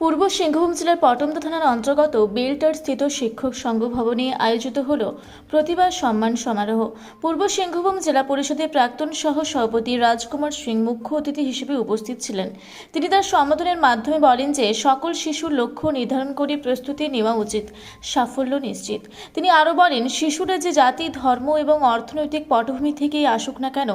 পূর্ব সিংভূম জেলার পটমদা থানার অন্তর্গত বেলটার স্থিত শিক্ষক সংঘ ভবনে আয়োজিত হল প্রতিভা সম্মান সমারোহ। পূর্ব সিংভূম জেলা পরিষদের প্রাক্তন সহ সভাপতি রাজকুমার সিং মুখ্য অতিথি হিসেবে উপস্থিত ছিলেন। তিনি তার সম্বোধনের মাধ্যমে বলেন যে, সকল শিশুর লক্ষ্য নির্ধারণ করে প্রস্তুতি নেওয়া উচিত, সাফল্য নিশ্চিত। তিনি আরও বলেন, শিশুরা যে জাতি, ধর্ম এবং অর্থনৈতিক পটভূমি থেকেই আসুক না কেন,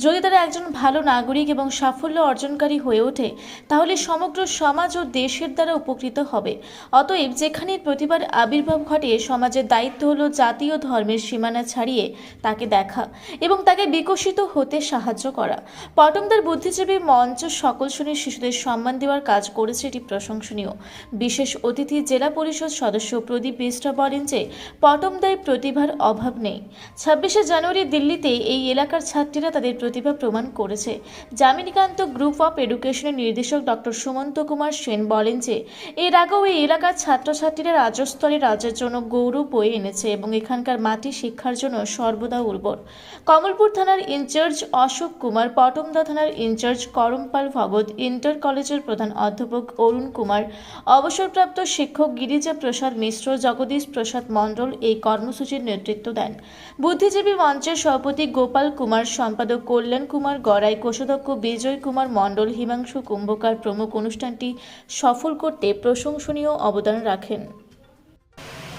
যদি তারা একজন ভালো নাগরিক এবং সাফল্য অর্জনকারী হয়ে ওঠে, তাহলে সমগ্র সমাজ ও দেশের দ্বারা উপকৃত হবে। অতএব যেখানে প্রতিবার আবির্ভাব ঘটে, সমাজের দায়িত্ব হলো জাতীয় ধর্মের সীমানা ছাড়িয়ে তাকে দেখা এবং তাকে বিকশিত হতে সাহায্য করা। পটমদার বুদ্ধিজীবী মঞ্চ সকল শ্রেণির শিশুদের সম্মান দেওয়ার কাজ করেছে এটি প্রশংসনীয়। বিশেষ অতিথি জেলা পরিষদ সদস্য প্রদীপ বিস্ট্রা বলেন যে, পটমদায় প্রতিভার অভাব নেই। ছাব্বিশে জানুয়ারি দিল্লিতে এই এলাকার ছাত্রীরা তাদের প্রতিভা প্রমাণ করেছে। যামিনীকান্ত গ্রুপ অফ এডুকেশনের নির্দেশক ডক্টর সুমন্ত কুমার সেন বলেন যে এর আগেও এই এলাকার ছাত্রছাত্রীরা রাজ্যস্তরে রাজ্যের জন্য গৌরব বয়ে এনেছে এবং এখানকার মাটি শিক্ষার জন্য সর্বদা উর্বর। কমলপুর থানার ইনচার্জ অশোক কুমার, পটমদা থানার ইনচার্জ করমপাল ভগত ইন্টার কলেজের প্রধান অধ্যাপক অরুণ কুমার, অবসরপ্রাপ্ত শিক্ষক গিরিজা প্রসাদ মিশ্র, জগদীশ প্রসাদ মণ্ডল এই কর্মসূচির নেতৃত্ব দেন। বুদ্ধিজীবী মঞ্চের সভাপতি গোপাল কুমার, সম্পাদক কল্যাণ কুমার গড়াই, কোষাধ্যক্ষ বিজয় কুমার মণ্ডল, হিমাংশু কুম্ভকার প্রমুখ অনুষ্ঠানটি সফল করতে প্রশংসনীয় অবদান রাখেন।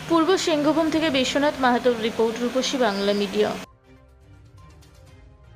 পূর্ব সিংহভূম থেকে বিশ্বনাথ মাহাতোর রিপোর্ট রূপসী বাংলা মিডিয়া।